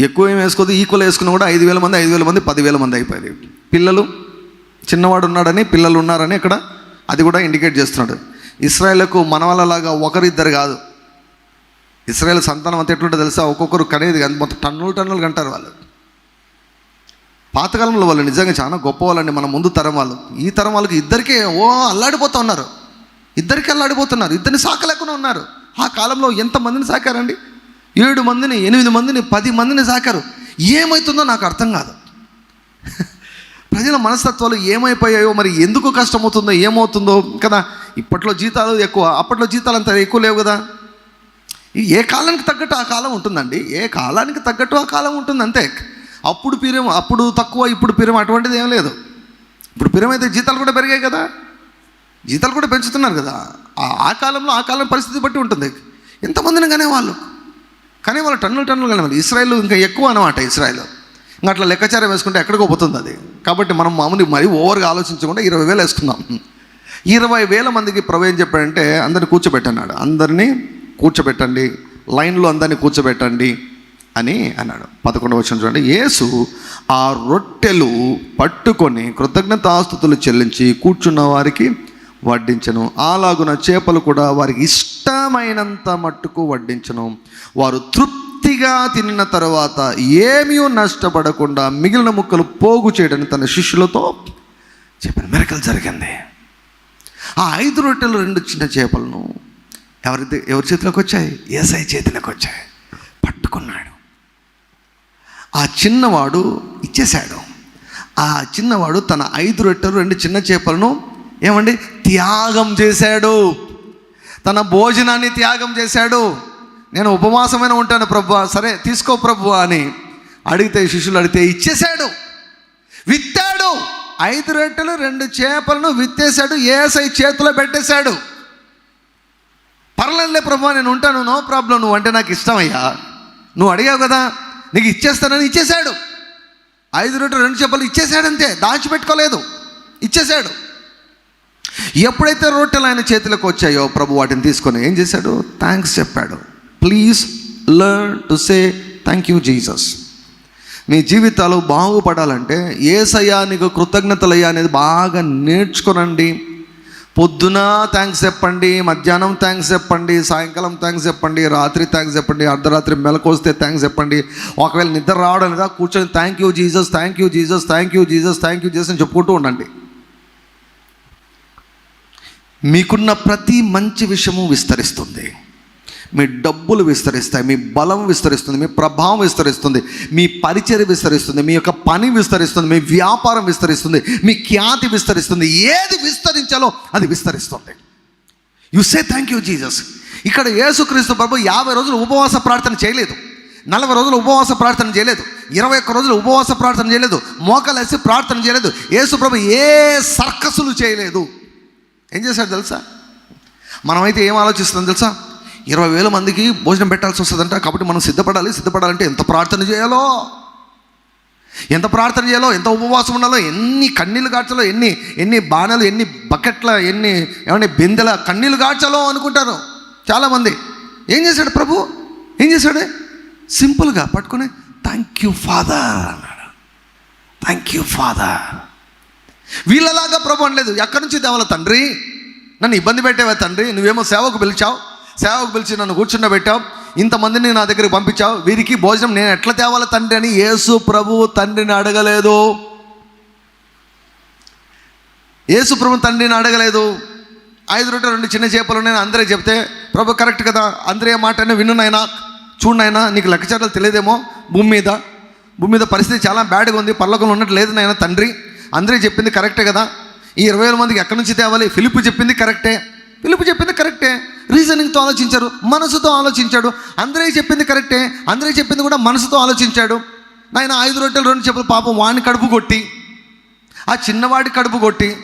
ఎక్కువ ఏం వేసుకోదు ఈక్వల్ వేసుకుని కూడా ఐదు వేల మంది ఐదు వేల మంది పదివేల మంది అయిపోయింది. పిల్లలు చిన్నవాడు ఉన్నాడని పిల్లలు ఉన్నారని ఇక్కడ అది కూడా ఇండికేట్ చేస్తున్నాడు. ఇస్రాయేల్కు మన ఒకరిద్దరు కాదు. ఇస్రాయేల్ సంతానం అంత ఎట్లుంటే తెలుసా? ఒక్కొక్కరు కనేది కానీ మొత్తం టన్నులు టన్నులు కంటారు వాళ్ళు. పాతకాలంలో వాళ్ళు నిజంగా చాలా గొప్ప వాళ్ళండి మన ముందు తరం వాళ్ళు. ఈ తరం వాళ్ళకి ఇద్దరికే ఓ అల్లాడిపోతూ ఉన్నారు. ఇద్దరికి అల్లాడిపోతున్నారు. ఇద్దరిని సాకలేకుండా ఉన్నారు. ఆ కాలంలో ఎంతమందిని సాకారండి? ఏడు మందిని ఎనిమిది మందిని పది మందిని సాకారు. ఏమవుతుందో నాకు అర్థం కాదు. ప్రజల మనస్తత్వాలు ఏమైపోయాయో మరి ఎందుకు కష్టమవుతుందో ఏమవుతుందో కదా. ఇప్పట్లో జీతాలు ఎక్కువ అప్పట్లో జీతాలు అంత ఎక్కువ లేవు కదా. ఈ ఏ కాలానికి తగ్గట్టు ఆ కాలం ఉంటుందండి. ఏ కాలానికి తగ్గట్టు ఆ కాలం ఉంటుంది అంతే. అప్పుడు పీరం అప్పుడు తక్కువ ఇప్పుడు పిరం అటువంటిది ఏం లేదు. ఇప్పుడు పిరం అయితే జీతాలు కూడా పెరిగాయి కదా. జీతాలు కూడా పెంచుతున్నారు కదా. ఆ- కాలంలో ఆ కాలం పరిస్థితి బట్టి ఉంటుంది. ఎంతమందిని కనేవాళ్ళు? కానీ వాళ్ళు టన్నులు టన్నులు కలిగి ఇస్రాయల్ ఇంకా ఎక్కువ అనమాట ఇస్రాయల్. ఇంకా అట్లా లెక్కాచారం వేసుకుంటే ఎక్కడికో పోతుంది అది. కాబట్టి మనం మామూలు మరీ ఓవర్గా ఆలోచించకుండా ఇరవై వేలు వేసుకున్నాం ఇరవై వేల మందికి ప్రభు ఏం చెప్పాడంటే అందరిని కూర్చోబెట్టన్నాడు. అందరినీ కూర్చోబెట్టండి. లైన్లో అందరినీ కూర్చోబెట్టండి అని అన్నాడు. పదకొండవ వచ్చిన చూడండి. యేసు ఆ రొట్టెలు పట్టుకొని కృతజ్ఞతాస్తుతులు చెల్లించి కూర్చున్న వారికి వడ్డించను. అలాగున చేపలు కూడా వారికి ఇష్టమైనంత మట్టుకు వడ్డించను. వారు తృప్తిగా తినిన తర్వాత ఏమీ నష్టపడకుండా మిగిలిన ముక్కలు పోగు చేయడని తన శిష్యులతో చెప్పిన మెరకలు జరిగింది. ఆ ఐదు రొట్టెలు రెండు చిన్న చేపలను ఎవరి ఎవరి చేతిలోకి వచ్చాయి? ఏసై చేతిలోకి వచ్చాయి. పట్టుకున్నాడు. ఆ చిన్నవాడు ఇచ్చేశాడు. ఆ చిన్నవాడు తన ఐదు రొట్టెలు రెండు చిన్న చేపలను ఏమండి? త్యాగం చేశాడు. తన భోజనాన్ని త్యాగం చేశాడు. నేను ఉపవాసమైన ఉంటాను ప్రభు సరే తీసుకో ప్రభు అని అడిగితే శిష్యులు అడిగితే ఇచ్చేశాడు. విత్తాడు. ఐదు రొట్టెలు రెండు చేపలను విత్తేశాడు. ఏసై చేతిలో పెట్టేశాడు. పర్లేదులే ప్రభు నేను ఉంటాను. No problem. నువ్వు అంటే నాకు ఇష్టమయ్యా. నువ్వు అడిగావు కదా. నీకు ఇచ్చేస్తానని ఇచ్చేశాడు. ఐదు రెట్లు రెండు చేపలు ఇచ్చేశాడంతే. దాచిపెట్టుకోలేదు. ఇచ్చేశాడు. ఎప్పుడైతే రొట్టెలు ఆయన చేతిలోకి వచ్చాయో ప్రభు వాటిని తీసుకొని ఏం చేశాడు? థ్యాంక్స్ చెప్పాడు. Please learn to say thank you Jesus మీ జీవితాలు బాగుపడాలంటే ఏసయ్యా నీకు కృతజ్ఞతలయ్యా అనేది బాగా నేర్చుకోనండి. పొద్దున థ్యాంక్స్ చెప్పండి మధ్యాహ్నం థ్యాంక్స్ చెప్పండి సాయంకాలం థ్యాంక్స్ చెప్పండి రాత్రి థ్యాంక్స్ చెప్పండి అర్ధరాత్రి మెలకొస్తే థ్యాంక్స్ చెప్పండి. ఒకవేళ నిద్ర రావడం లేదా కూర్చొని thank you Jesus thank you Jesus thank you Jesus thank you Jesus అని చెప్పుకుంటూ ఉండండి. మీకున్న ప్రతి మంచి విషయము విస్తరిస్తుంది. మీ డబ్బులు విస్తరిస్తాయి మీ బలం విస్తరిస్తుంది మీ ప్రభావం విస్తరిస్తుంది మీ పరిచయం విస్తరిస్తుంది మీ యొక్క పని విస్తరిస్తుంది మీ వ్యాపారం విస్తరిస్తుంది మీ ఖ్యాతి విస్తరిస్తుంది. ఏది విస్తరించాలో అది విస్తరిస్తుంది. You say thank you Jesus ఇక్కడ యేసుక్రీస్తు ప్రభు యాభై రోజులు ఉపవాస ప్రార్థన చేయలేదు. నలభై రోజులు ఉపవాస ప్రార్థన చేయలేదు. ఇరవై ఒక్క రోజులు ఉపవాస ప్రార్థన చేయలేదు. మోకలేసి ప్రార్థన చేయలేదు. యేసు ప్రభు ఏ సర్కసులు చేయలేదు. ఏం చేశాడు తెలుసా? మనమైతే ఏం ఆలోచిస్తాం తెలుసా? ఇరవై వేల మందికి భోజనం పెట్టాల్సి వస్తుందంట కాబట్టి మనం సిద్ధపడాలి. సిద్ధపడాలంటే ఎంత ప్రార్థన చేయాలో? ఎంత ప్రార్థన చేయాలో? ఎంత ఉపవాసం ఉండాలో? ఎన్ని కన్నీళ్ళు గాడ్చాలో ఎన్ని ఎన్ని బాణాలు ఎన్ని బకెట్ల ఎన్ని ఏమంటే బిందెల కన్నీళ్ళు గాడ్చాలో అనుకుంటారు చాలామంది. ఏం చేశాడు ప్రభు? ఏం చేశాడు? సింపుల్గా పట్టుకుని థ్యాంక్ యూ ఫాదర్ అన్నాడు. థ్యాంక్ యూ ఫాదర్ వీళ్ళలాగా ప్రభు అనలేదు. ఎక్కడి నుంచి తేవాల తండ్రి? నన్ను ఇబ్బంది పెట్టేవా తండ్రి? నువ్వేమో సేవకు పిలిచావు. సేవకు పిలిచి నన్ను కూర్చుండబెట్టావు. ఇంతమందిని నా దగ్గరికి పంపించావు. వీరికి భోజనం నేను ఎట్లా తేవాల తండ్రి అని యేసు ప్రభువు తండ్రిని అడగలేదు. యేసు ప్రభు తండ్రిని అడగలేదు. ఐదు రొట్టెలు రెండు చిన్న చేపలు నేను అందరే చెప్తే ప్రభు కరెక్ట్ కదా. అందరే మాట వినునైనా చూడనైనా నీకు లెక్కచారాలు తెలియదేమో భూమి మీద. భూమి మీద పరిస్థితి చాలా బ్యాడ్గా ఉంది. పర్లోకంలో ఉన్నట్టు లేదు నాయన తండ్రి. అందరూ చెప్పింది కరెక్టే కదా. ఈ ఇరవై వేల మందికి ఎక్కడి నుంచి తేవాలి? ఫిలిప్ చెప్పింది కరెక్టే. పిలుపు చెప్పింది కరెక్టే. రీజనింగ్తో ఆలోచించారు మనసుతో ఆలోచించాడు. అందరే చెప్పింది కరెక్టే. అందరే చెప్పింది కూడా మనసుతో ఆలోచించాడు. నాయన ఐదు రొట్టెలు రెండు చెప్పులు పాపం వాడిని కడుపు కొట్టి ఆ చిన్నవాడి కడుపు కొట్టి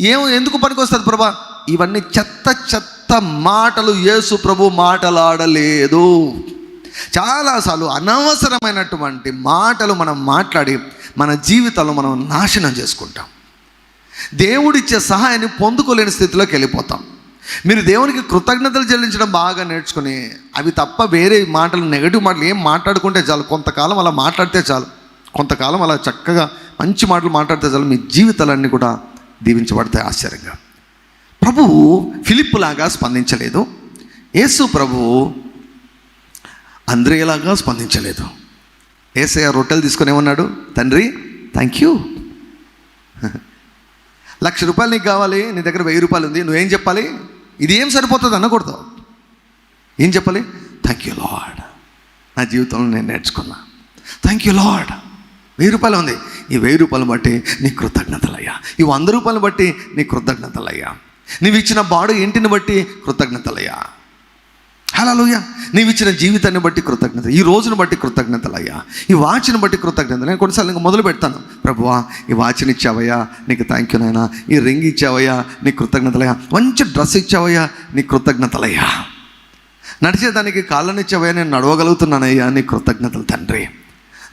ఏం ఎందుకు పనికొస్తుంది ప్రభా? ఇవన్నీ చెత్త చెత్త మాటలు యేసు ప్రభు మాటలాడలేదు. చాలాసార్లు అనవసరమైనటువంటి మాటలు మనం మాట్లాడి మన జీవితంలో మనం నాశనం చేసుకుంటాం. దేవుడిచ్చే సహాయాన్ని పొందుకోలేని స్థితిలోకి వెళ్ళిపోతాం. మీరు దేవునికి కృతజ్ఞతలు చెల్లించడం బాగా నేర్చుకుని అవి తప్ప వేరే మాటలు నెగటివ్ మాటలు ఏం మాట్లాడుకుంటే చాలు. కొంతకాలం అలా మాట్లాడితే చాలు. కొంతకాలం అలా చక్కగా మంచి మాటలు మాట్లాడితే చాలు. మీ జీవితాలన్నీ కూడా దీవించబడతాయి ఆశ్చర్యంగా. ప్రభువు ఫిలిప్పులాగా స్పందించలేదు. యేసు ప్రభువు అంద్రేలాగా స్పందించలేదు. ఏసయ్య రొట్టెలు తీసుకొని ఏమన్నాడు? తండ్రి థ్యాంక్ యూ లక్ష రూపాయలు నీకు కావాలి నీ దగ్గర వెయ్యి రూపాయలు ఉంది నువ్వేం చెప్పాలి? ఇది ఏం సరిపోతుంది? అనకూడదు. ఏం చెప్పాలి? థ్యాంక్ యూ లాడ్ నా జీవితంలో నేను నేర్చుకున్నా. థ్యాంక్ యూ లాడ్ వెయ్యి రూపాయలు ఉంది. ఈ వెయ్యి రూపాయలు బట్టి నీ కృతజ్ఞతలయ్యా. ఈ వంద రూపాయలు బట్టి నీ కృతజ్ఞతలయ్యా. నీవు ఇచ్చిన బాడు ఇంటిని బట్టి కృతజ్ఞతలయ్యా. హలోయ నీవు ఇచ్చిన జీవితాన్ని బట్టి కృతజ్ఞత ఈ రోజును బట్టి కృతజ్ఞతలయ్యా. ఈ వాచ్ని బట్టి కృతజ్ఞత నేను కొన్నిసార్లు ఇంకా మొదలు పెడతాను. ప్రభువా ఈ వాచ్ని ఇచ్చావయ్యా నీకు థ్యాంక్ యూ నాయన. ఈ రింగ్ ఇచ్చావయ్యా నీ కృతజ్ఞతలయ్యా. మంచి డ్రెస్ ఇచ్చావయ్యా నీ కృతజ్ఞతలయ్యా. నడిచేదానికి కాళ్ళని ఇచ్చావయ్యా నేను నడవగలుగుతున్నానయ్యా నీ కృతజ్ఞతలు తండ్రి.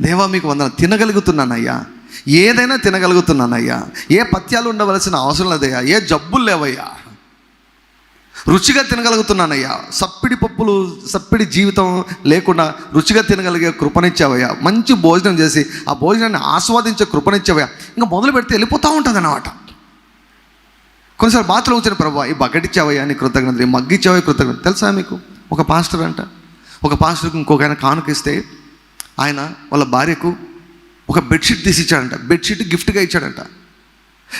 దేవా మీకు వందన తినగలుగుతున్నానయ్యా. ఏదైనా తినగలుగుతున్నానయ్యా. ఏ పత్యాలు ఉండవలసిన అవసరం లేదయ్యా. ఏ జబ్బులు లేవయ్యా. రుచిగా తినగలుగుతున్నానయ్యా. సప్పిడి పప్పులు సప్పిడి జీవితం లేకుండా రుచిగా తినగలిగే కృపనిచ్చావయ్యా. మంచి భోజనం చేసి ఆ భోజనాన్ని ఆస్వాదించే కృపనిచ్చావయ్యా. ఇంకా మొదలు పెడితే వెళ్ళిపోతూ ఉంటుంది అన్నమాట కొన్నిసార్లు బాత్రూమ్ వచ్చిన ప్రభావ ఈ బగటిచ్చావయ్యా ఇచ్చావయ్యా నీ కృతజ్ఞత ఈ మగ్గిచ్చావయ్యా కృతజ్ఞత తెలుసా మీకు? ఒక పాస్టర్ అంట. ఒక పాస్టర్కి ఇంకొక ఆయన కానుక ఇస్తే ఆయన వాళ్ళ భార్యకు ఒక బెడ్షీట్ తీసి ఇచ్చాడంట బెడ్షీట్ గిఫ్ట్గా ఇచ్చాడంట.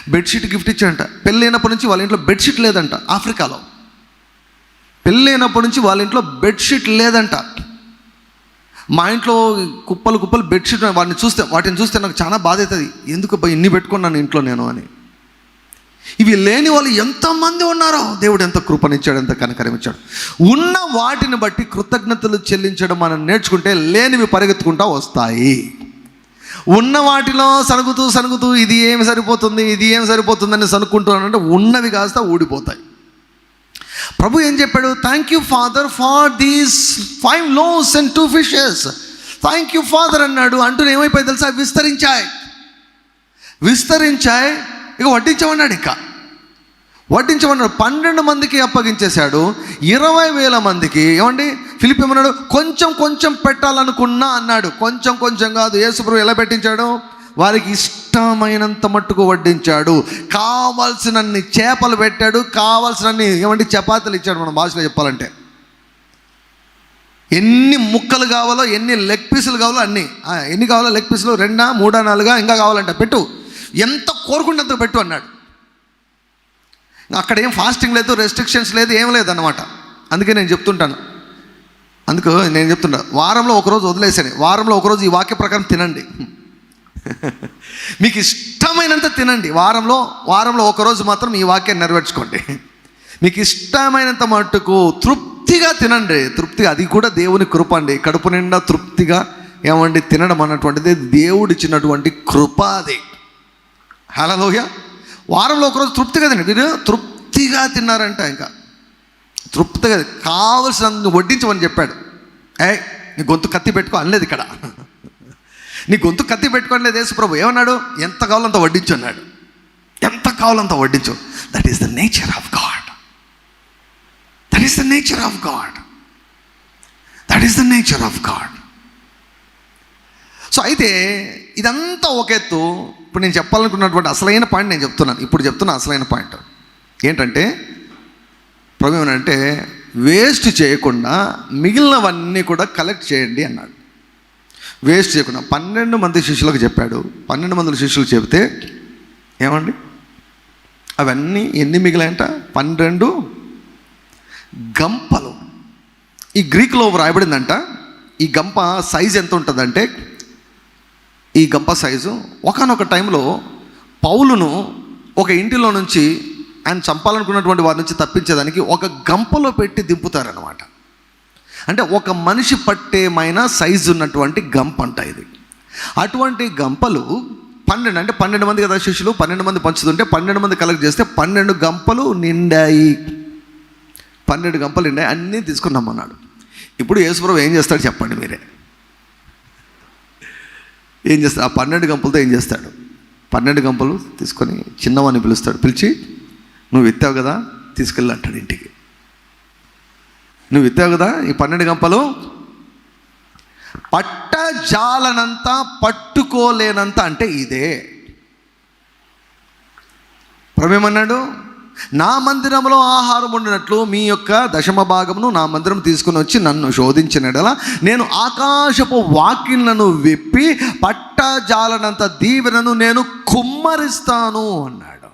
Bedsheet gift ఇచ్చాడంట. పెళ్ళైనప్పటి నుంచి వాళ్ళ ఇంట్లో బెడ్షీట్ లేదంట ఆఫ్రికాలో. పెళ్ళైనప్పటి నుంచి వాళ్ళ ఇంట్లో బెడ్షీట్ లేదంట. మా ఇంట్లో కుప్పలు కుప్పలు బెడ్షీట్ వాటిని చూస్తే వాటిని చూస్తే నాకు చాలా బాధ అవుతుంది ఎందుకు ఇన్ని పెట్టుకున్నాను ఇంట్లో నేను అని. ఇవి లేని వాళ్ళు ఎంతమంది ఉన్నారో దేవుడు ఎంత కృపనిచ్చాడు ఎంత కనకరమిచ్చాడు. ఉన్న వాటిని బట్టి కృతజ్ఞతలు చెల్లించడం మనం నేర్చుకుంటే లేనివి పరిగెత్తుకుంటా వస్తాయి. ఉన్న వాటిలో సనుగుతూ సనుగుతూ ఇది ఏమి సరిపోతుంది ఇది ఏమి సరిపోతుందని సనుక్కుంటున్నానంటే ఉన్నవి కాస్త ఊడిపోతాయి. ప్రభు ఏం చెప్పాడు? Thank you father for these five loaves and two fishes thank you father అన్నాడు. అంటూ ఏమైపోయి తెలుసా? విస్తరించాయి. విస్తరించాయి? ఇక వడ్డించమన్నాడు ఇంకా. వడ్డించమన్నాడు. పన్నెండు మందికి అప్పగించేశాడు. ఇరవై వేల మందికి. ఏమండి? ఫిలిప్ ఏమన్నాడు? కొంచెం కొంచెం పెట్టాలనుకున్నా అన్నాడు. కొంచెం కొంచెం కాదు. యేసుప్రభు ఎలా పెట్టించాడు? వారికి ఇష్టమైనంత మట్టుకు వడ్డించాడు. కావాల్సినన్ని చేపలు పెట్టాడు. కావాల్సినన్ని ఏమంటే చపాతీలు ఇచ్చాడు మన భాషలో చెప్పాలంటే. ఎన్ని ముక్కలు కావాలో ఎన్ని లెగ్ పీసులు కావాలో అన్ని. ఎన్ని కావాలో లెగ్ పీసులు? రెండా మూడా నాలుగా ఇంకా కావాలంటే పెట్టు. ఎంత కోరుకుంటే పెట్టు అన్నాడు. అక్కడ ఏం ఫాస్టింగ్ లేదు రెస్ట్రిక్షన్స్ లేదు ఏం లేదన్నమాట అందుకే నేను చెప్తుంటాను. అందుకు నేను చెప్తుంటా వారంలో ఒకరోజు వదిలేసాను వారంలో ఒకరోజు ఈ వాక్య ప్రకారం తినండి. మీకు ఇష్టమైనంత తినండి. వారంలో వారంలో ఒకరోజు మాత్రం ఈ వాక్యాన్ని నెరవేర్చుకోండి. మీకు ఇష్టమైనంత మట్టుకు తృప్తిగా తినండి. తృప్తిగా అది కూడా దేవుని కృప అండి. కడుపు నిండా తృప్తిగా ఏమండి తినడం అన్నటువంటిది దేవుడిచ్చినటువంటి కృప అది. హలలోయ వారంలో ఒకరోజు తృప్తిగా తినండి. మీరు తృప్తిగా తిన్నారంట ఇంకా. తృప్తిగా కావలసినంత వడ్డించమని చెప్పాడు. ఏ నీ గొంతు కత్తి పెట్టుకో అనలేదు ఇక్కడ. నీ గొంతు కత్తి పెట్టుకోలేదు యేసు ప్రభు. ఏమన్నాడు? ఎంత కావాలంత వడ్డించు అన్నాడు. ఎంత కావాలంత వడ్డించు. That is the nature of God that is the nature of God that is the nature of God so అయితే ఇదంతా ఒక ఎత్తు. ఇప్పుడు నేను చెప్పాలనుకున్నటువంటి అసలైన పాయింట్ నేను చెప్తున్నాను. ఇప్పుడు చెప్తున్న అసలైన పాయింట్ ఏంటంటే ప్రభు ఏమనంటే వేస్ట్ చేయకుండా మిగిలినవన్నీ కూడా కలెక్ట్ చేయండి అన్నాడు. వేస్ట్ చేయకుండా పన్నెండు మంది శిష్యులకు చెప్పాడు. పన్నెండు మంది శిష్యులు చెబితే ఏమండి? అవన్నీ ఎన్ని మిగిలాయంట? పన్నెండు గంపలు. ఈ గ్రీక్లో వ్రాయబడిందంట ఈ గంప సైజ్ ఎంత ఉంటుందంటే ఈ గంప సైజు ఒకనొక టైంలో పౌలును ఒక ఇంటిలో నుంచి ఆయన చంపాలనుకున్నటువంటి వారి నుంచి తప్పించేదానికి ఒక గంపలో పెట్టి దింపుతారనమాట అంటే ఒక మనిషి పట్టేమైన సైజు ఉన్నటువంటి గంప అంట ఇది. అటువంటి గంపలు పన్నెండు అంటే పన్నెండు మంది కదా శిష్యులు? పన్నెండు మంది పంచుతుంటే పన్నెండు మంది కలెక్ట్ చేస్తే పన్నెండు గంపలు నిండాయి. పన్నెండు గంపలు నిండాయి అన్నీ తీసుకున్నామన్నాడు ఇప్పుడు యేసుప్రభు ఏం చేస్తాడు చెప్పండి మీరే. ఏం చేస్తాడు? ఆ పన్నెండు గంపలతో ఏం చేస్తాడు? పన్నెండు గంపలు తీసుకొని చిన్నవాడిని పిలుస్తాడు. పిలిచి నువ్వు ఎత్తావు కదా తీసుకెళ్ళి అంటాడు ఇంటికి. నువ్వు విత్తావు కదా ఈ పన్నెండు గంపలు? పట్ట జాలనంత పట్టుకోలేనంత అంటే ఇదే. ప్రమేమన్నాడు నా మందిరంలో ఆహారం ఉండినట్లు మీ యొక్క దశమ భాగమును నా మందిరం తీసుకుని వచ్చి నన్ను శోధించినడలా నేను ఆకాశపు వాకిళ్ళను విప్పి పట్టజాలనంత దీవెనను నేను కుమ్మరిస్తాను అన్నాడు.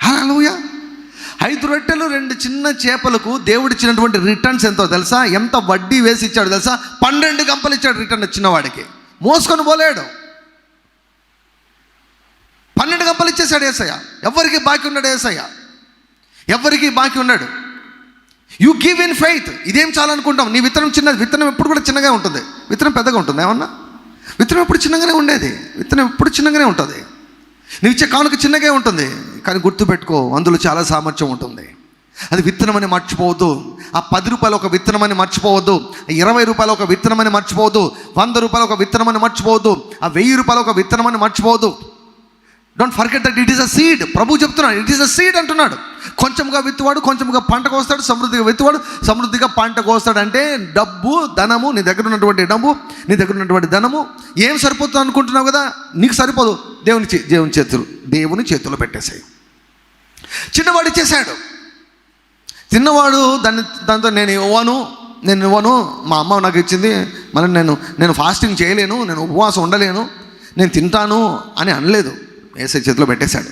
హలోయ ఐదు రొట్టెలు రెండు చిన్న చేపలకు దేవుడిచ్చినటువంటి రిటర్న్స్ ఎంతో తెలుసా? ఎంత వడ్డీ వేసి ఇచ్చాడు తెలుసా? పన్నెండు గంపలు ఇచ్చాడు రిటర్న్ చిన్నవాడికి మోసుకొని పోలేడు. పన్నెండు గంపలు ఇచ్చేసాడు ఏసయ్య. ఎవరికి బాకీ ఉన్నాడు ఏసయ్య? ఎవరికి బాకీ ఉన్నాడు? యూ గివ్ ఇన్ ఫెయిత్ ఇదేం చాలనుకుంటాం? నీ విత్తనం చిన్న విత్తనం ఎప్పుడు కూడా చిన్నగా ఉంటుంది. విత్తనం పెద్దగా ఉంటుంది ఏమన్నా? విత్తనం ఎప్పుడు చిన్నగానే ఉండేది. విత్తనం ఎప్పుడు చిన్నగానే ఉంటుంది. నువ్వు ఇచ్చే కానుక చిన్నగా ఉంటుంది. కానీ గుర్తుపెట్టుకో అందులో చాలా సామర్థ్యం ఉంటుంది. అది విత్తనం అని మర్చిపోవద్దు. ఆ పది రూపాయలు ఒక విత్తనం అని మర్చిపోవద్దు. ఇరవై రూపాయలు ఒక విత్తనం అని మర్చిపోవద్దు. వంద రూపాయలు ఒక విత్తనం అని మర్చిపోవద్దు. ఆ వెయ్యి రూపాయలు ఒక విత్తనం అని మర్చిపోవద్దు. Don't forget that it is a seed ప్రభు చెప్తున్నాడు ఇట్ ఈస్ అ సీడ్ అంటున్నాడు. కొంచెంగా విత్తువాడు కొంచెంగా పంట కోస్తాడు సమృద్ధిగా విత్తువాడు సమృద్ధిగా పంట కోస్తాడు అంటే డబ్బు ధనము నీ దగ్గర ఉన్నటువంటి డబ్బు నీ దగ్గర ఉన్నటువంటి ధనము ఏం సరిపోతుంది అనుకుంటున్నావు కదా? నీకు సరిపోదు. దేవుని దేవుని చేతులు దేవుని చేతుల్లో పెట్టేసాయి. చిన్నవాడు ఇచ్చేసాడు చిన్నవాడు దాన్ని దాంతో నేను ఇవ్వను నేను ఇవ్వను మా అమ్మ నాకు ఇచ్చింది మరి నేను నేను ఫాస్టింగ్ చేయలేను నేను ఉపవాసం ఉండలేను నేను తింటాను అని అనలేదు. ఏసై చేతిలో పెట్టేశాడు.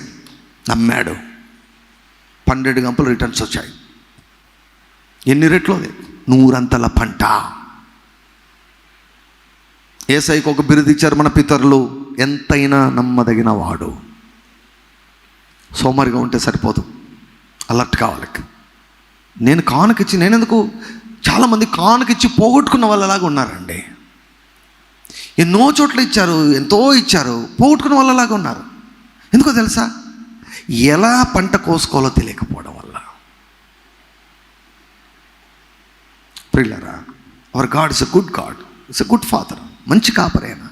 నమ్మాడు. పన్నెండు గంపలు రిటర్న్స్ వచ్చాయి. ఎన్ని రెట్లు అది నూరంతల పంట. ఏసైకి ఒక బిరుదు ఇచ్చారు మన పితరులు. ఎంతైనా నమ్మదగిన వాడు సోమరిగా ఉంటే సరిపోదు. అలర్ట్ కావాలి. నేను కానుకిచ్చి నేను ఎందుకు చాలామంది కానుకిచ్చి పోగొట్టుకున్న వాళ్ళలాగా ఉన్నారండి. ఎన్నో చోట్ల ఇచ్చారు ఎంతో ఇచ్చారు పోగొట్టుకున్న వాళ్ళలాగా ఉన్నారు. ఎందుకో తెలుసా? ఎలా పంట కోసుకోవాలో తెలియకపోవడం వల్ల. ప్రిల్లరా our God is a good God is a good father మంచి కాపరేనా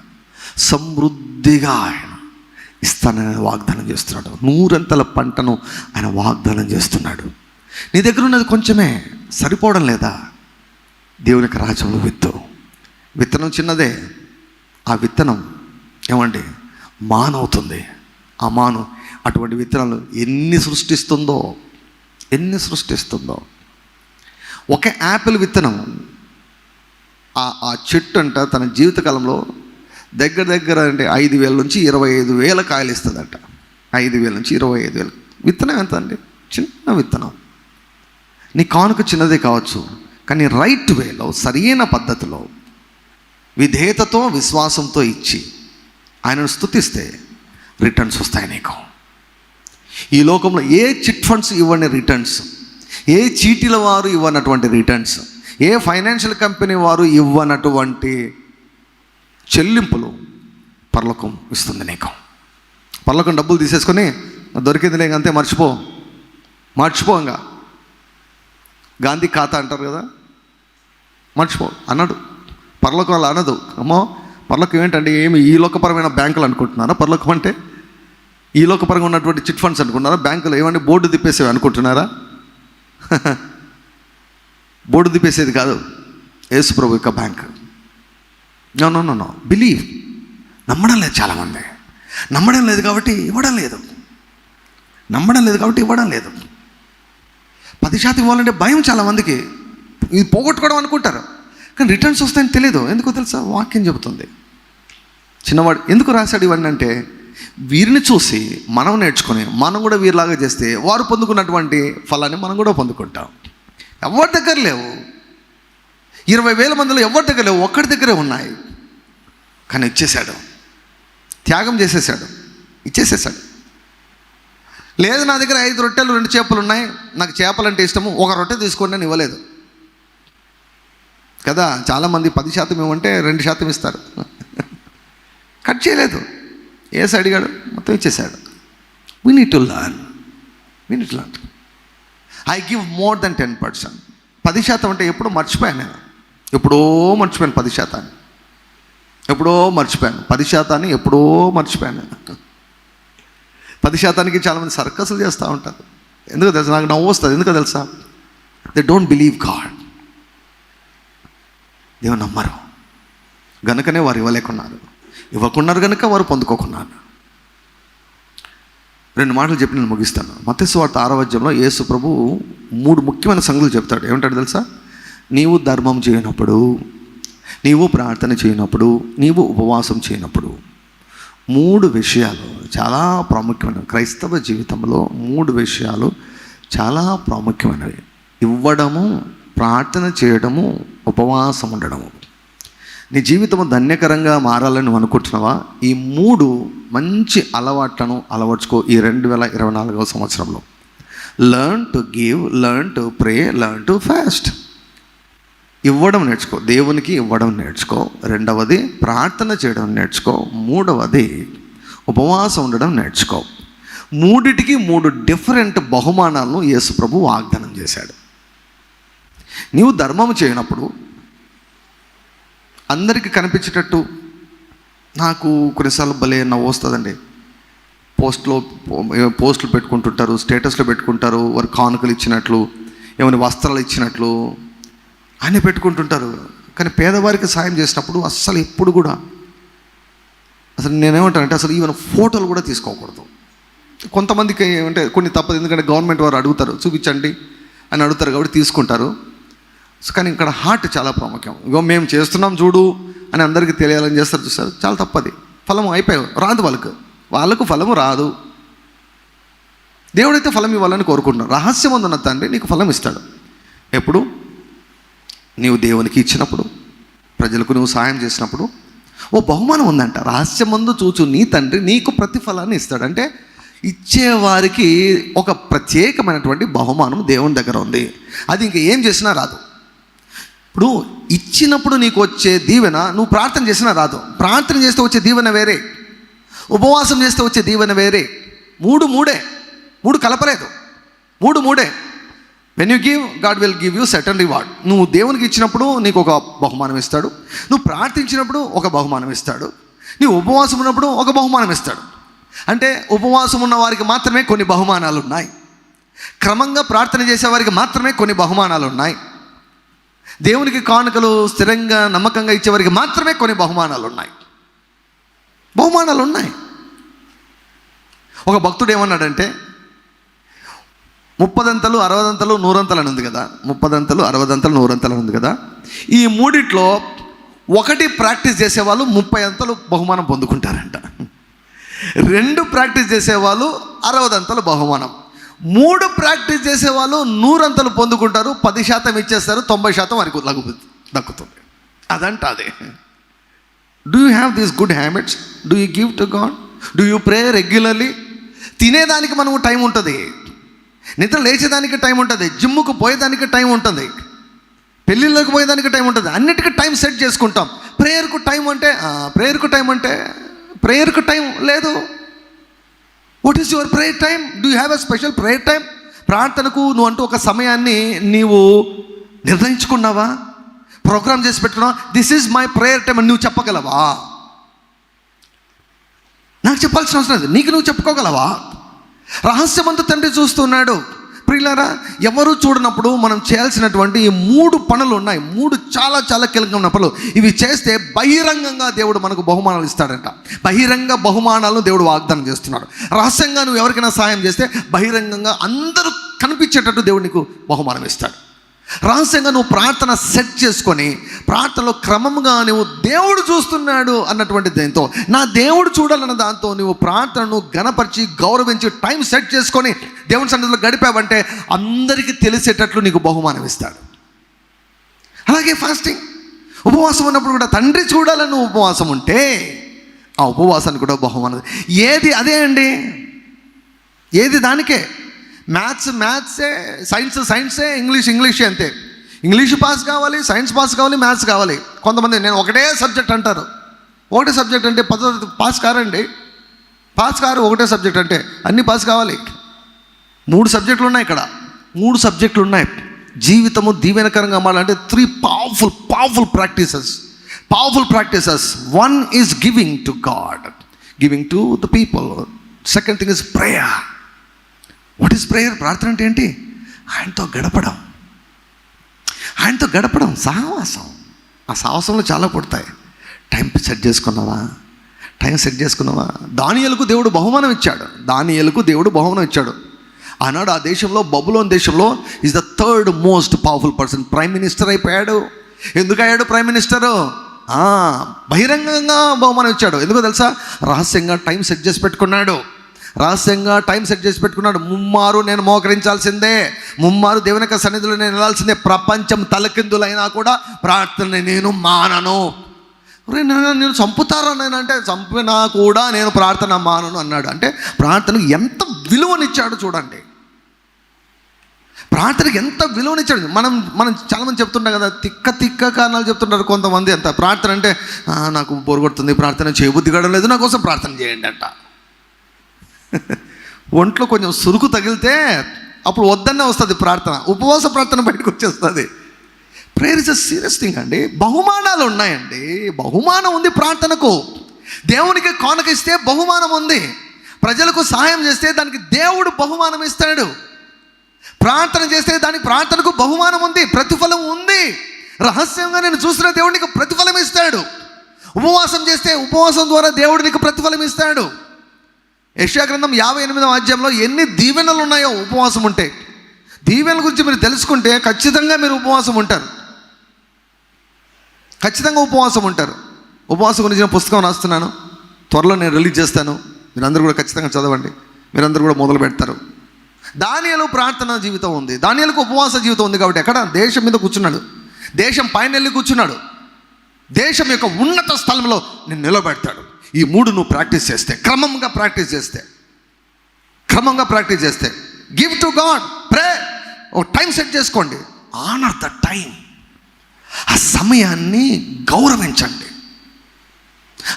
సమృద్ధిగా ఆయన. ఇస్తానని వాగ్దానం చేస్తున్నాడు. నూరంతల పంటను ఆయన వాగ్దానం చేస్తున్నాడు. నీ దగ్గర ఉన్నది కొంచెమే సరిపోవడం లేదా? దేవునికి రాజ్యంలో విత్తు. విత్తనం చిన్నదే ఆ విత్తనం ఏమండి? మానవుతుంది. ఆ మాను అటువంటి విత్తనాలు ఎన్ని సృష్టిస్తుందో ఎన్ని సృష్టిస్తుందో. ఒక యాపిల్ విత్తనం ఆ ఆ చెట్టు అంట తన జీవితకాలంలో దగ్గర దగ్గర అంటే ఐదు వేల నుంచి ఇరవై ఐదు వేల కాయలు ఇస్తుందంట. ఐదు వేల నుంచి ఇరవై ఐదు వేలు. విత్తనం ఎంత అండి? చిన్న విత్తనం. నీ కానుక చిన్నదే కావచ్చు కానీ రైట్ వేలో సరైన పద్ధతిలో విధేయతతో విశ్వాసంతో ఇచ్చి ఆయనను స్తుతిస్తే రిటర్న్స్ వస్తాయి నీకు. ఈ లోకంలో ఏ చిట్ ఫండ్స్ ఇవ్వని రిటర్న్స్ ఏ చీటీల వారు ఇవ్వనటువంటి రిటర్న్స్ ఏ ఫైనాన్షియల్ కంపెనీ వారు ఇవ్వనటువంటి చెల్లింపులు పర్లకం ఇస్తుంది నీకు. పర్లకం డబ్బులు తీసేసుకొని దొరికింది లేక అంతే మర్చిపో. మర్చిపో ఇంకా. గాంధీ ఖాతా అంటారు కదా? మర్చిపో అన్నాడు పర్లకం అలా అనదు. అమ్మో పర్లకం ఏంటంటే ఏమి ఈ లోకపరమైన బ్యాంకులు అనుకుంటున్నారా? పర్లకం అంటే ఈ లోకపరంగా ఉన్నటువంటి చిట్ ఫండ్స్ అనుకుంటున్నారా? బ్యాంకులు ఏమంటే బోర్డు తిప్పేసేవి అనుకుంటున్నారా? బోర్డు తిప్పేసేది కాదు. యేసు ప్రభు యొక్క bank. No no no no believe నమ్మడం లేదు చాలామంది. నమ్మడం లేదు కాబట్టి ఇవ్వడం లేదు. నమ్మడం లేదు కాబట్టి ఇవ్వడం లేదు. పది శాతం ఇవ్వాలంటే భయం చాలా మందికి ఇది పోగొట్టుకోవడం అనుకుంటారు. కానీ రిటర్న్స్ వస్తాయని తెలియదు ఎందుకో తెలుసా? వాక్యం చెబుతుంది. చిన్నవాడు ఎందుకు రాశాడు ఇవన్నీ అంటే వీరిని చూసి మనం నేర్చుకుని మనం కూడా వీరిలాగా చేస్తే వారు పొందుకున్నటువంటి ఫలాన్ని మనం కూడా పొందుకుంటాం. ఎవరి దగ్గర లేవు. ఇరవై వేల మందిలో ఎవరి దగ్గర లేవు? ఒక్కడి దగ్గరే ఉన్నాయి. కానీ ఇచ్చేశాడు. త్యాగం చేసేసాడు ఇచ్చేసేసాడు లేదు నా దగ్గర ఐదు రొట్టెలు రెండు చేపలు ఉన్నాయి. నాకు చేపలంటే ఇష్టము. ఒక రొట్టె తీసుకోండి అని ఇవ్వలేదు. కదా చాలామంది పది శాతం ఇవ్వంటే రెండు శాతం ఇస్తారు. కట్ చేయలేదు. ఏసి అడిగాడు. మొత్తం ఇచ్చేసాడు we need to learn we need learn I give more than ten percent పది శాతం అంటే ఎప్పుడు మర్చిపోయాను నేను. ఎప్పుడో మర్చిపోయాను పది శాతాన్ని. ఎప్పుడో మర్చిపోయాను. పది శాతాన్ని ఎప్పుడో మర్చిపోయాను. పది శాతానికి చాలామంది సర్కస్లు చేస్తూ ఉంటారు. ఎందుకు తెలుసా? నాకు నవ్వు వస్తుంది. ఎందుకు తెలుసా? దే డోంట్ బిలీవ్ గాడ్ దేవుని నమ్మరు. గనుకనే వారు ఇవ్వలేకున్నారు. ఇవ్వకున్నారు కనుక వారు పొందుకోకున్నారు. రెండు మాటలు చెప్పి నేను ముగిస్తాను. మత్స్సు వార్త ఆరవద్యంలో యేసు ప్రభు మూడు ముఖ్యమైన సంగతులు చెప్తాడు. ఏమంటాడు తెలుసా? నీవు ధర్మం చేయనప్పుడు నీవు ప్రార్థన చేయనప్పుడు నీవు ఉపవాసం చేయనప్పుడు మూడు విషయాలు చాలా ప్రాముఖ్యమైనవి క్రైస్తవ జీవితంలో మూడు విషయాలు చాలా ప్రాముఖ్యమైనవి. ఇవ్వడము ప్రార్థన చేయడము ఉపవాసం ఉండడము. నీ జీవితం ధన్యకరంగా మారాలని అనుకుంటున్నావా? ఈ మూడు మంచి అలవాట్లను అలవర్చుకో ఈ రెండు వేల ఇరవై నాలుగవ సంవత్సరంలో. Learn to give learn to pray learn to fast ఇవ్వడం నేర్చుకో. దేవునికి ఇవ్వడం నేర్చుకో. రెండవది ప్రార్థన చేయడం నేర్చుకో. మూడవది ఉపవాసం ఉండడం నేర్చుకో. మూడిటికి మూడు డిఫరెంట్ బహుమానాలను యేసు ప్రభు వాగ్దానం చేశాడు. నీవు ధర్మం చేయనప్పుడు అందరికీ కనిపించేటట్టు నాకు కొన్నిసార్లు భలే నవ్వు వస్తుందండి. పోస్ట్లో పోస్టులు పెట్టుకుంటుంటారు స్టేటస్లో పెట్టుకుంటారు వారు కానుకలు ఇచ్చినట్లు ఏమైనా వస్త్రాలు ఇచ్చినట్లు అని పెట్టుకుంటుంటారు. కానీ పేదవారికి సాయం చేసినప్పుడు అస్సలు ఎప్పుడు కూడా అసలు నేనేమంటానంటే అసలు ఈవెన్ ఫోటోలు కూడా తీసుకోకూడదు. కొంతమందికి అంటే కొన్ని తప్పదు. ఎందుకంటే గవర్నమెంట్ వారు అడుగుతారు చూపించండి అని అడుగుతారు కాబట్టి తీసుకుంటారు. సో కానీ ఇక్కడ హార్ట్ చాలా ప్రాముఖ్యం. ఇగో మేము చేస్తున్నాం చూడు అని అందరికీ తెలియాలని చేస్తారు చూస్తారు. చాలా తప్పది. ఫలం అయిపోయావు రాదు వాళ్ళకు. వాళ్ళకు ఫలము రాదు. దేవుడైతే ఫలం ఇవ్వాలని కోరుకుంటున్నాడు రహస్యం ఉందన్న తండ్రి నీకు ఫలం ఇస్తాడు. ఎప్పుడు? నీవు దేవునికి ఇచ్చినప్పుడు ప్రజలకు నువ్వు సాయం చేసినప్పుడు ఓ బహుమానం ఉందంట. రహస్యమందు చూచు నీ తండ్రి నీకు ప్రతిఫలాన్ని ఇస్తాడు. అంటే ఇచ్చేవారికి ఒక ప్రత్యేకమైనటువంటి బహుమానం దేవుని దగ్గర ఉంది. అది ఇంక ఏం చేసినా రాదు. ఇప్పుడు ఇచ్చినప్పుడు నీకు వచ్చే దీవెన నువ్వు ప్రార్థన చేసినా రాదు. ప్రార్థన చేస్తే వచ్చే దీవెన వేరే. ఉపవాసం చేస్తే వచ్చే దీవెన వేరే. మూడు మూడే. మూడు కలపలేదు. మూడు మూడే. When you give God will give you certain reward నువ్వు దేవునికి ఇచ్చినప్పుడు నీకు ఒక బహుమానం ఇస్తాడు. నువ్వు ప్రార్థించినప్పుడు ఒక బహుమానం ఇస్తాడు. నీవు ఉపవాసం ఉన్నప్పుడు ఒక బహుమానం ఇస్తాడు. అంటే ఉపవాసం ఉన్న వారికి మాత్రమే కొన్ని బహుమానాలు ఉన్నాయి. క్రమంగా ప్రార్థన చేసేవారికి మాత్రమే కొన్ని బహుమానాలు ఉన్నాయి. దేవునికి కానుకలు స్థిరంగా నమ్మకంగా ఇచ్చేవారికి మాత్రమే కొన్ని బహుమానాలు ఉన్నాయి. బహుమానాలు ఉన్నాయి. ఒక భక్తుడు ఏమన్నాడంటే ముప్పదంతలు అరవదంతలు నూరంతలు అని ఉంది కదా. ముప్పదంతలు అరవదంతలు నూరంతలు అని ఉంది కదా. ఈ మూడిట్లో ఒకటి ప్రాక్టీస్ చేసేవాళ్ళు ముప్పై అంతలు బహుమానం పొందుకుంటారంట. రెండు ప్రాక్టీస్ చేసేవాళ్ళు అరవదంతలు బహుమానం. మూడు ప్రాక్టీస్ చేసేవాళ్ళు నూరంతలు పొందుకుంటారు పది శాతం ఇచ్చేస్తారు తొంభై శాతం వారికి లగు దక్కుతుంది. అదంట అదే. Do you have these good habits do you give to God do you pray regularly తినేదానికి మనము టైం ఉంటుంది. నిద్ర లేచేదానికి టైం ఉంటుంది జిమ్ముకు పోయేదానికి టైం ఉంటుంది పెళ్ళిళ్ళకి పోయేదానికి టైం ఉంటుంది అన్నిటికీ టైం సెట్ చేసుకుంటాం. ప్రేయర్కు టైం అంటే ప్రేయర్కు టైం అంటే ప్రేయర్కు టైం లేదు. What is your prayer time do have a special prayer time ప్రార్థనకు నువ్వు అంటూ ఒక సమయాన్ని నీవు నిర్ణయించుకున్నావా? ప్రోగ్రామ్ చేసి పెట్టుకున్నావా? This is my prayer time అని నువ్వు చెప్పగలవా? నాకు చెప్పాల్సిన అవసరం లేదు. నీకు నువ్వు చెప్పుకోగలవా? రహస్యమంతా తండ్రి చూస్తున్నాడు. ప్రియులారా ఎవరు చూడనప్పుడు మనం చేయాల్సినటువంటి ఈ మూడు పనులు ఉన్నాయి. మూడు చాలా చాలా కీలకమైన పనులు. ఇవి చేస్తే బహిరంగంగా దేవుడు మనకు బహుమానాలు ఇస్తాడంట. బహిరంగ బహుమానాలను దేవుడు వాగ్దానం చేస్తున్నాడు. రహస్యంగా నువ్వు ఎవరికైనా సహాయం చేస్తే బహిరంగంగా అందరూ కనిపించేటట్టు దేవుడు నీకు బహుమానం ఇస్తాడు. రహస్యంగా నువ్వు ప్రార్థన సెట్ చేసుకొని ప్రార్థనలో క్రమంగా నువ్వు దేవుడు చూస్తున్నాడు అన్నటువంటి దాంతో నా దేవుడు చూడాలన్న దాంతో నువ్వు ప్రార్థనను గణపరిచి గౌరవించి టైం సెట్ చేసుకొని దేవుని సన్నిధిలో గడిపావంటే అందరికీ తెలిసేటట్లు నీకు బహుమానం ఇస్తాడు. అలాగే ఫాస్టింగ్. ఉపవాసం ఉన్నప్పుడు కూడా తండ్రి చూడాలని నువ్వు ఉపవాసం ఉంటే ఆ ఉపవాసానికి కూడా బహుమానం. ఏది అదే అండి? ఏది దానికే? మ్యాథ్స్ మ్యాథ్సే సైన్స్ సైన్సే ఇంగ్లీష్ ఇంగ్లీషే అంతే. ఇంగ్లీష్ పాస్ కావాలి సైన్స్ పాస్ కావాలి మ్యాథ్స్ కావాలి. కొంతమంది నేను ఒకటే సబ్జెక్ట్ అంటారు. ఒకటే సబ్జెక్ట్ అంటే పదో పాస్ కారండి. పాస్ కారు ఒకటే సబ్జెక్ట్ అంటే అన్ని పాస్ కావాలి. మూడు సబ్జెక్టులు ఉన్నాయి ఇక్కడ. మూడు సబ్జెక్టులు ఉన్నాయి జీవితము దీవెనకరంగా మారాలంటే three powerful powerful practices powerful practices one is giving to God giving to the people second thing is prayer what is prayer ప్రార్థన అంటే ఏంటి? ఆయనతో గడపడం. ఆయనతో గడపడం సహవాసం ఆ సాహసంలో చాలా పుడతాయి. టైం సెట్ చేసుకున్నావా? టైం సెట్ చేసుకున్నావా? దానియలకు దేవుడు బహుమానం ఇచ్చాడు. దానియలకు దేవుడు బహుమానం ఇచ్చాడు. ఆనాడు ఆ దేశంలో బబులోన్ దేశంలో is the third most powerful person prime minister అయిపోయాడు. ఎందుకు అయ్యాడు ప్రైమ్ మినిస్టరు బహిరంగంగా బహుమానం ఇచ్చాడు. ఎందుకో తెలుసా? రహస్యంగా టైం సెట్ చేసి పెట్టుకున్నాడు. రహస్యంగా టైం సెట్ చేసి పెట్టుకున్నాడు. ముమ్మారు నేను మోకరించాల్సిందే. ముమ్మారు దేవుని యొక్క సన్నిధిలో నేను వెళ్ళాల్సిందే. ప్రపంచం తలకిందులైనా కూడా ప్రార్థన నేను మానను. నేను చంపుతారా నేను అంటే చంపినా కూడా నేను ప్రార్థన మానను అన్నాడు. అంటే ప్రార్థనకు ఎంత విలువనిచ్చాడు చూడండి. ప్రార్థనకి ఎంత విలువనిచ్చాడు. మనం మనం చాలామంది చెప్తుంటాం కదా తిక్క తిక్క కారణాలు చెప్తుంటారు కొంతమంది ఎంత ప్రార్థన అంటే నాకు బోరు కొడుతుంది ప్రార్థన చేయబుద్ధి కావడం లేదు నా కోసం ప్రార్థన చేయండి అంట. ఒంట్లో కొంచెం సురుకు తగిలితే అప్పుడు వద్దన్నే వస్తుంది ప్రార్థన ఉపవాస ప్రార్థన బయటకు వచ్చేస్తుంది. Prayer is a serious thing అండి. బహుమానాలు ఉన్నాయండి. బహుమానం ఉంది ప్రార్థనకు. దేవునికి కానుక ఇస్తే బహుమానం ఉంది. ప్రజలకు సహాయం చేస్తే దానికి దేవుడు బహుమానం ఇస్తాడు. ప్రార్థన చేస్తే దానికి ప్రార్థనకు బహుమానం ఉంది ప్రతిఫలం ఉంది. రహస్యంగా నేను చూసిన దేవుడికి ప్రతిఫలం ఇస్తాడు. ఉపవాసం చేస్తే ఉపవాసం ద్వారా దేవుడు నీకు ప్రతిఫలం ఇస్తాడు. యశాగ్రంథం గ్రంథం యాభై ఎనిమిదవ అధ్యాయంలో ఎన్ని దీవెనలు ఉన్నాయో ఉపవాసం ఉంటే. దీవెనల గురించి మీరు తెలుసుకుంటే ఖచ్చితంగా మీరు ఉపవాసం ఉంటారు. ఖచ్చితంగా ఉపవాసం ఉంటారు. ఉపవాసం గురించి నేను పుస్తకం రాస్తున్నాను. త్వరలో నేను రిలీజ్ చేస్తాను. మీరందరూ కూడా ఖచ్చితంగా చదవండి. మీరందరూ కూడా మొదలు పెడతారు. దానియలు ప్రార్థన జీవితం ఉంది. దానియలకు ఉపవాస జీవితం ఉంది కాబట్టి ఎక్కడ? దేశం మీద కూర్చున్నాడు. దేశం పైన వెళ్ళి కూర్చున్నాడు. దేశం యొక్క ఉన్నత స్థలంలో నేను నిలబెడతాడు. ఈ మూడు నువ్వు ప్రాక్టీస్ చేస్తే క్రమంగా ప్రాక్టీస్ చేస్తే క్రమంగా ప్రాక్టీస్ చేస్తే గివ్ టు గాడ్ ప్రే ఒక టైం సెట్ చేసుకోండి. ఆనర్ ద టైం ఆ సమయాన్ని గౌరవించండి.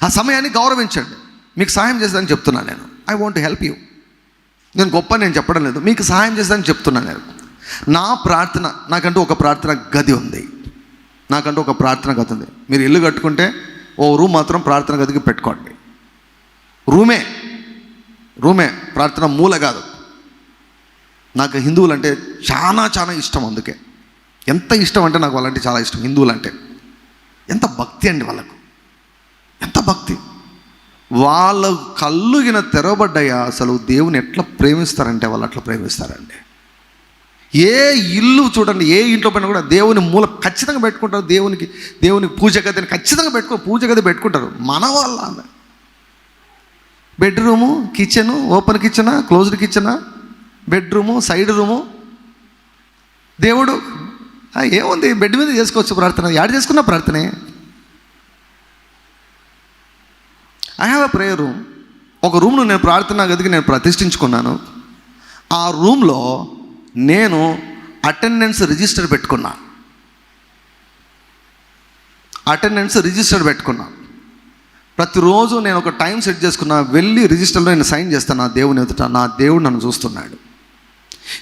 ఆ సమయాన్ని గౌరవించండి. మీకు సహాయం చేస్తానని చెప్తున్నాను నేను. ఐ వాంట్ హెల్ప్ యూ నేను గొప్ప నేను చెప్పడం లేదు. మీకు సహాయం చేస్తానని చెప్తున్నాను నేను. నా ప్రార్థన నాకంటూ ఒక ప్రార్థన గది ఉంది. నాకంటూ ఒక ప్రార్థన గది ఉంది. మీరు ఇల్లు కట్టుకుంటే ఓ రూమ్ మాత్రం ప్రార్థన గదికి పెట్టుకోండి. రూమే రూమే ప్రార్థన మూల కాదు. నాకు హిందువులు అంటే చాలా చాలా ఇష్టం అందుకే. ఎంత ఇష్టం అంటే నాకు వాళ్ళంటే చాలా ఇష్టం హిందువులు అంటే ఎంత భక్తి అండి వాళ్ళకు. ఎంత భక్తి. వాళ్ళ కళ్ళుగిన తెరవబడ్డాయా అసలు దేవుని ఎట్లా ప్రేమిస్తారంటే వాళ్ళు అట్లా ప్రేమిస్తారండి. ఏ ఇల్లు చూడండి ఏ ఇంట్లో పైన కూడా దేవుని మూల ఖచ్చితంగా పెట్టుకుంటారు. దేవునికి దేవుని పూజ గదిని ఖచ్చితంగా పెట్టుకో పూజ గది పెట్టుకుంటారు. మన వాళ్ళ బెడ్రూము కిచెను ఓపెన్ కిచెనా క్లోజ్డ్ కిచెనా బెడ్రూము సైడ్ రూము. దేవుడు ఏముంది? బెడ్ మీద చేసుకోవచ్చు ప్రార్థన. యాడ్ చేసుకున్న ప్రార్థనే. I have a prayer room ఒక రూమ్ను నేను ప్రార్థన గదికి నేను ప్రతిష్ఠించుకున్నాను. ఆ రూమ్లో నేను అటెండెన్స్ రిజిస్టర్ పెట్టుకున్నా. అటెండెన్స్ రిజిస్టర్ పెట్టుకున్నా. ప్రతిరోజు నేను ఒక టైం సెట్ చేసుకున్నా వెళ్ళి రిజిస్టర్లో నేను సైన్ చేస్తాను నా దేవుని ఎదుట నా దేవుడు నన్ను చూస్తున్నాడు.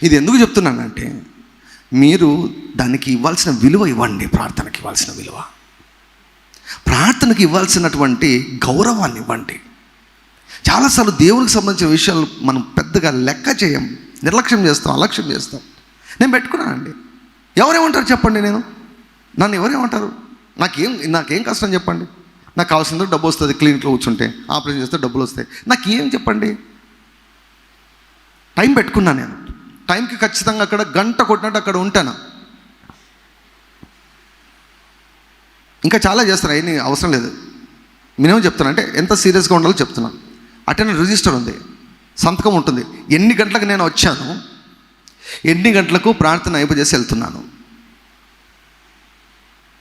ఇది ఎందుకు చెప్తున్నానంటే మీరు దానికి ఇవ్వాల్సిన విలువ ఇవ్వండి ప్రార్థనకి ఇవ్వాల్సిన విలువ. ప్రార్థనకి ఇవ్వాల్సినటువంటి గౌరవాన్ని ఇవ్వండి. చాలాసార్లు దేవునికి సంబంధించిన విషయాలు మనం పెద్దగా లెక్క చేయం. నిర్లక్ష్యం చేస్తాం అలక్ష్యం చేస్తాం. నేను పెట్టుకున్నానండి. ఎవరేమంటారు చెప్పండి నేను? నన్ను ఎవరేమంటారు? నాకేం నాకేం కష్టం చెప్పండి? నాకు కావాల్సిందో డబ్బు వస్తుంది క్లినిక్లో కూర్చుంటే ఆపరేషన్ చేస్తే డబ్బులు వస్తాయి. నాకు ఏం చెప్పండి? టైం పెట్టుకున్నా నేను. టైంకి ఖచ్చితంగా అక్కడ గంట కొట్టినట్టు అక్కడ ఉంటాను. ఇంకా చాలా చేస్తాను అవన్నీ అవసరం లేదు. మినిమం చెప్తున్నా. అంటే ఎంత సీరియస్గా ఉండాలో చెప్తున్నాను అటెండ్ రిజిస్టర్ ఉంది. సంతకం ఉంటుంది. ఎన్ని గంటలకు నేను వచ్చాను? ఎన్ని గంటలకు ప్రార్థన అయిపోజేసి వెళ్తున్నాను?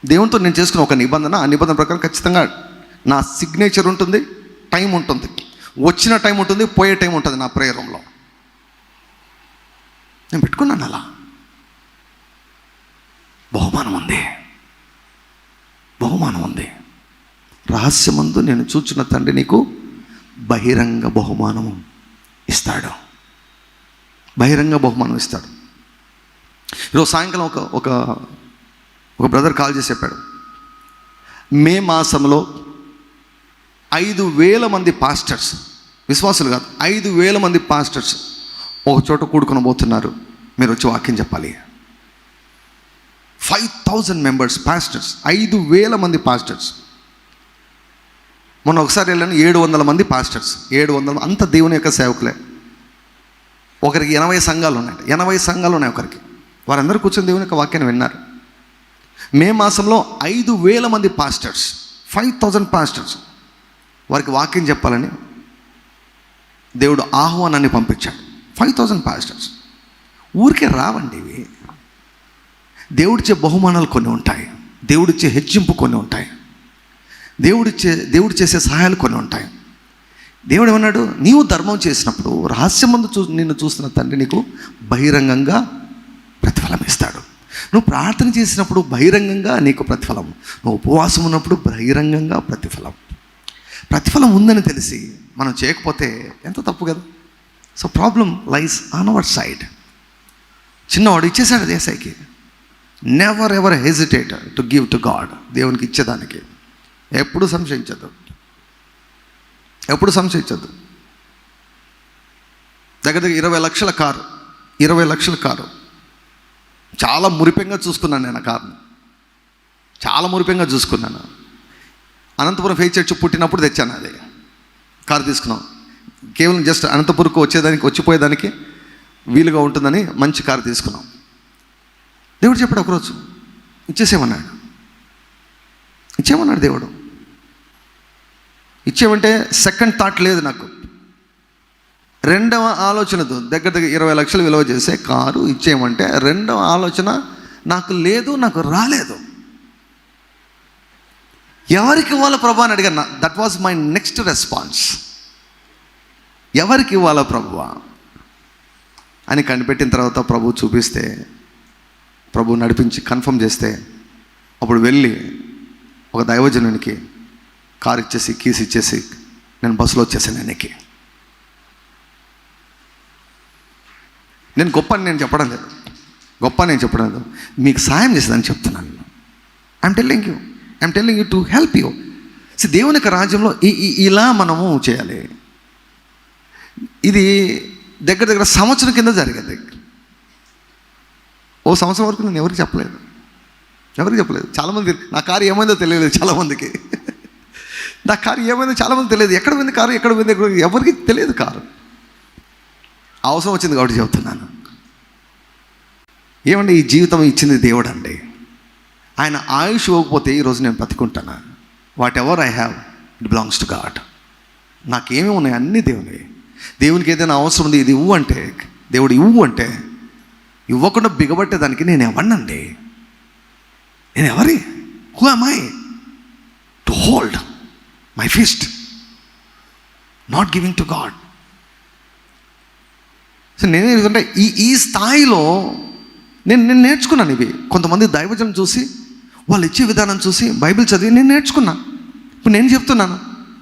దేవునితో నేను చేసుకున్న ఒక నిబంధన ఆ నిబంధన ప్రకారం ఖచ్చితంగా నా సిగ్నేచర్ ఉంటుంది టైం ఉంటుంది. వచ్చిన టైం ఉంటుంది పోయే టైం ఉంటుంది నా ప్రేయరంలో నేను పెట్టుకున్నాను అలా. బహుమానం ఉంది. బహుమానం ఉంది. రహస్యమందు నేను చూచిన తండ్రి నీకు బహిరంగ బహుమానము. ఇస్తాడు. బహిరంగ బహుమానం ఇస్తాడు. ఈరోజు సాయంకాలం ఒక ఒక ఒక బ్రదర్ కాల్ చేసి చెప్పాడు. మే మాసంలో ఐదు వేల మంది పాస్టర్స్ విశ్వాసులు కాదు ఐదు వేల మంది పాస్టర్స్ ఒక చోట కూడుకొని పోతున్నారు. మీరు వచ్చి వాక్యం చెప్పాలి. ఫైవ్ థౌజండ్ మెంబర్స్ పాస్టర్స్ ఐదు వేల మంది పాస్టర్స్. మొన్న ఒకసారి వెళ్ళాను ఏడు వందల మంది పాస్టర్స్ ఏడు వందల అంత దేవుని యొక్క సేవకులే. ఒకరికి ఎనభై సంఘాలు ఉన్నాయి ఎనభై సంఘాలు ఉన్నాయి ఒకరికి. వారందరూ కూర్చొని దేవుని యొక్క వాక్యాన్ని విన్నారు. మే మాసంలో ఐదు వేల మంది పాస్టర్స్ ఫైవ్ థౌజండ్ పాస్టర్స్ వారికి వాక్యం చెప్పాలని దేవుడు ఆహ్వానాన్ని పంపించాడు. ఫైవ్ థౌజండ్ పాస్టర్స్ ఊరికే రావండి ఇవి. దేవుడిచ్చే బహుమానాలు కొన్ని ఉంటాయి. దేవుడిచ్చే హెచ్చింపు కొన్ని ఉంటాయి. దేవుడిచ్చే దేవుడు చేసే సహాయాలు కొన్ని ఉంటాయి. దేవుడు ఏమన్నాడు? నీవు ధర్మం చేసినప్పుడు రహస్యమందు చూ నిన్ను చూస్తున్న తండ్రి నీకు బహిరంగంగా ప్రతిఫలం ఇస్తాడు. నువ్వు ప్రార్థన చేసినప్పుడు బహిరంగంగా నీకు ప్రతిఫలం. నువ్వు ఉపవాసం ఉన్నప్పుడు బహిరంగంగా ప్రతిఫలం. ప్రతిఫలం ఉందని తెలిసి మనం చేయకపోతే ఎంత తప్పు కదా? So problem lies on our side. చిన్నవాడు ఇచ్చేసాడు దేశాయికి. Never ever hesitate to give to God దేవునికి ఇచ్చేదానికి. ఎప్పుడు సంశయించద్దు. ఎప్పుడు సంశయించదు దగ్గర దగ్గర ఇరవై లక్షల కారు ఇరవై లక్షల కారు. చాలా మురిపెంగా చూసుకున్నాను నేను ఆ కారుని. చాలా మురిపెంగా చూసుకున్నాను. అనంతపురం ఫేస్ చర్చ్ పుట్టినప్పుడు తెచ్చాను అది. కారు తీసుకున్నాం. కేవలం జస్ట్ అనంతపురంకు వచ్చేదానికి వచ్చిపోయేదానికి వీలుగా ఉంటుందని మంచి కారు తీసుకున్నాం. దేవుడు చెప్పాడు ఒకరోజు ఇచ్చేసేమన్నాడు ఇచ్చేమన్నాడు దేవుడు. ఇచ్చేమంటే సెకండ్ థాట్ లేదు నాకు. రెండవ ఆలోచనతో దగ్గర దగ్గర ఇరవై లక్షలు విలువ చేసే కారు ఇచ్చేయమంటే రెండవ ఆలోచన నాకు లేదు నాకు రాలేదు. ఎవరికి ఇవ్వాలో ప్రభు అని అడిగాను. That was my next response ఎవరికి ఇవ్వాలో ప్రభు? అని కనిపెట్టిన తర్వాత ప్రభు చూపిస్తే ప్రభు నడిపించి కన్ఫర్మ్ చేస్తే అప్పుడు వెళ్ళి ఒక దైవజనునికి కార్ ఇచ్చేసి కీస్ ఇచ్చేసి నేను బస్సులో వచ్చేసాను వెనక్కి. నేను గొప్ప అని నేను చెప్పడం లేదు. గొప్ప నేను చెప్పడం లేదు. మీకు సాయం చేసేదని చెప్తున్నాను. I'm telling you I'm telling you to help you so దేవుని యొక్క రాజ్యంలో ఈ ఇలా మనము చేయాలి. ఇది దగ్గర దగ్గర సంవత్సరం కింద జరిగింది. ఓ సంవత్సరం వరకు నేను ఎవరికి చెప్పలేదు. ఎవరికి చెప్పలేదు? చాలామంది నా కారు ఏమైందో తెలియలేదు చాలామందికి. నా కారు ఏమైందో చాలామంది తెలియదు. ఎక్కడ పోయింది కారు ఎక్కడ పోయింది ఎక్కడ ఎవరికి తెలియదు కారు. అవసరం వచ్చింది కాబట్టి చెబుతున్నాను. ఏమండి ఈ జీవితం ఇచ్చింది దేవుడు అండి ఆయన ఆయుష్ ఇవ్వకపోతే ఈరోజు నేను బతికుంటాను? Whatever I have it belongs to God నాకేమి ఉన్నాయి? అన్నీ దేవుని. దేవునికి ఏదైనా అవసరం ఉంది ఇది ఇవ్వు అంటే దేవుడు ఇవ్వు అంటే ఇవ్వకుండా బిగబట్టేదానికి నేను ఎవరినండి? నేను ఎవరి? Who am I to hold my fist not giving to God so నేనే ఎందుకంటే ఈ ఈ స్థాయిలో నేను నేను నేర్చుకున్నాను ఇవి. కొంతమంది దైవజనం చూసి వాళ్ళు ఇచ్చే విధానం చూసి బైబిల్ చదివి నేను నేర్చుకున్నా. ఇప్పుడు నేను చెప్తున్నాను.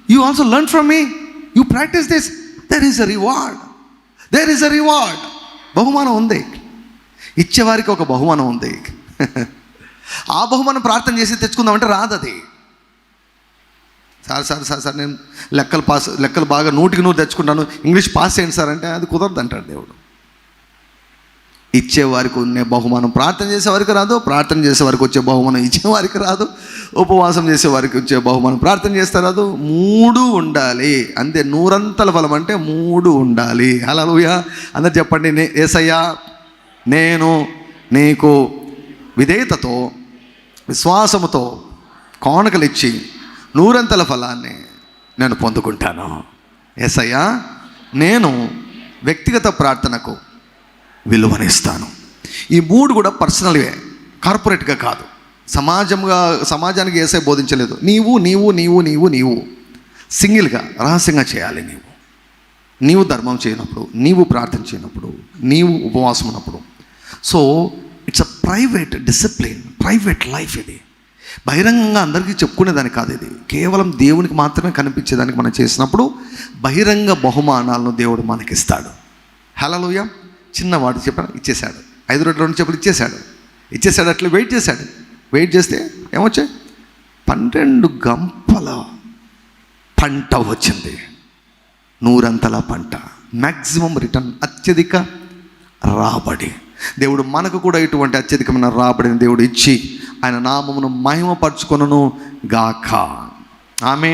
You also learn from me you practice this there is a reward there is a reward బహుమానం ఉంది. ఇచ్చేవారికి ఒక బహుమానం ఉంది. ఆ బహుమానం ప్రార్థన చేసి తెచ్చుకుందామంటే రాదు అది సార్ సార్ సార్ సార్ నేను లెక్కలు పాస్ లెక్కలు బాగా నూటికి నూరు తెచ్చుకుంటాను. ఇంగ్లీష్ పాస్ చేయండి సార్ అంటే అది కుదరదు అంటాడు దేవుడు. ఇచ్చేవారికి ఉండే బహుమానం ప్రార్థన చేసేవారికి రాదు ప్రార్థన చేసేవారికి వచ్చే బహుమానం ఇచ్చేవారికి రాదు ఉపవాసం చేసేవారికి వచ్చే బహుమానం ప్రార్థన చేస్తే రాదు మూడు ఉండాలి. అంతే నూరంతల ఫలం అంటే మూడు ఉండాలి. హల్లెలూయా. అందరు చెప్పండి నే ఏసయ్యా నేను నీకు విధేయతతో విశ్వాసముతో కానుకలిచ్చి నూరంతల ఫలాన్ని నేను పొందుకుంటాను. ఎసయ్యా నేను వ్యక్తిగత ప్రార్థనకు విలువనిస్తాను. ఈ మూడు కూడా పర్సనల్వే కార్పొరేట్గా కాదు. సమాజంగా సమాజానికి ఏసై బోధించలేదు. నీవు నీవు నీవు నీవు నీవు. సింగిల్గా రహస్యంగా చేయాలి నీవు. నీవు ధర్మం చేయనప్పుడు నీవు ప్రార్థన చేయనప్పుడు నీవు ఉపవాసం ఉన్నప్పుడు. So it's a private discipline private life ఇది. బహిరంగంగా అందరికీ చెప్పుకునేదానికి కాదు ఇది. కేవలం దేవునికి మాత్రమే కనిపించేదానికి మనం చేసినప్పుడు బహిరంగ బహుమానాలను దేవుడు మనకిస్తాడు. హలలోయ చిన్నవాడు చెప్పాను ఇచ్చేశాడు. ఐదు రెండు రెండు చెప్పులు ఇచ్చేశాడు. ఇచ్చేశాడు అట్లా వెయిట్ చేశాడు. వెయిట్ చేస్తే ఏమొచ్చాయి పన్నెండు గంపల పంట వచ్చింది. నూరంతల పంట. మ్యాక్సిమం రిటర్న్ అత్యధిక రాబడి. దేవుడు మనకు కూడా ఇటువంటి అత్యధికమైన రాబడిని దేవుడు ఇచ్చి ఆయన నామమును మహిమపరచుకొనను గాక ఆమె